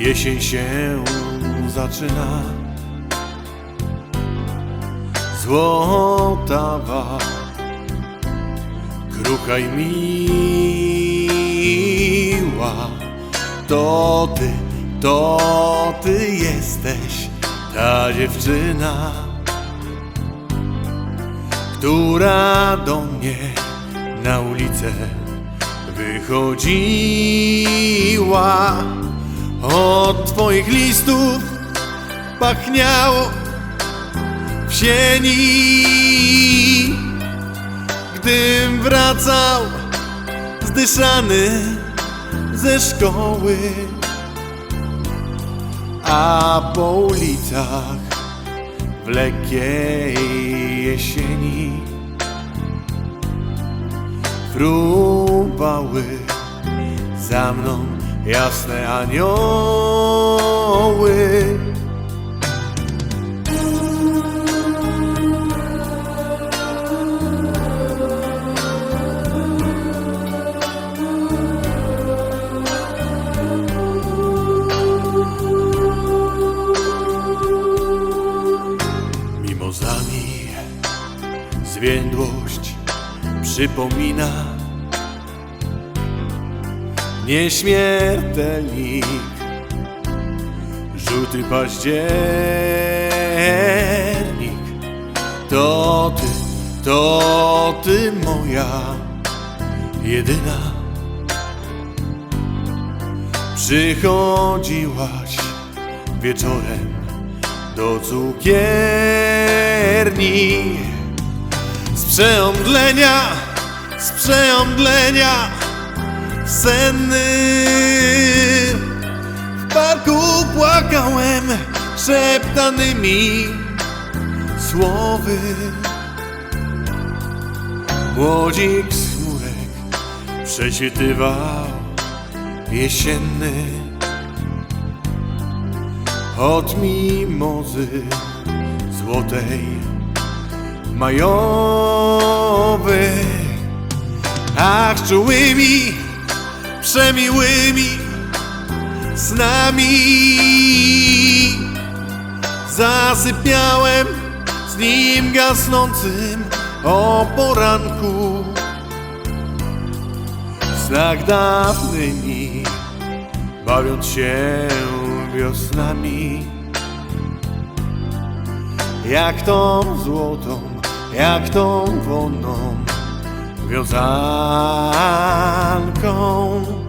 Jesień się zaczyna. Złotawa krucha miła. To ty, to ty jesteś ta dziewczyna Która do mnie na ulicę wychodziła Od twoich listów pachniało w sieni. Gdym wracał zdyszany ze szkoły A po ulicach w lekkiej jesieni fruwały za mną jasne anioły. Mimozami zwiędłość przypomina Nieśmiertelnik. Żółty październik. To ty, to ty moja jedyna. Przychodziłaś wieczorem do cukierni. Z przeomdlenia, z przeomdlenia senny. W parku płakałem szeptanymi słowy. Młodzik z chmurek prześwitywał jesienny Od mimozy złotej majowej Ach, czułymi, przemiłymi snami Zasypiałem z nim gasnącym o poranku. W snach dawnymi, bawiąc się wiosnami. Jak tą złotą, jak tą wonną Cause I'm gone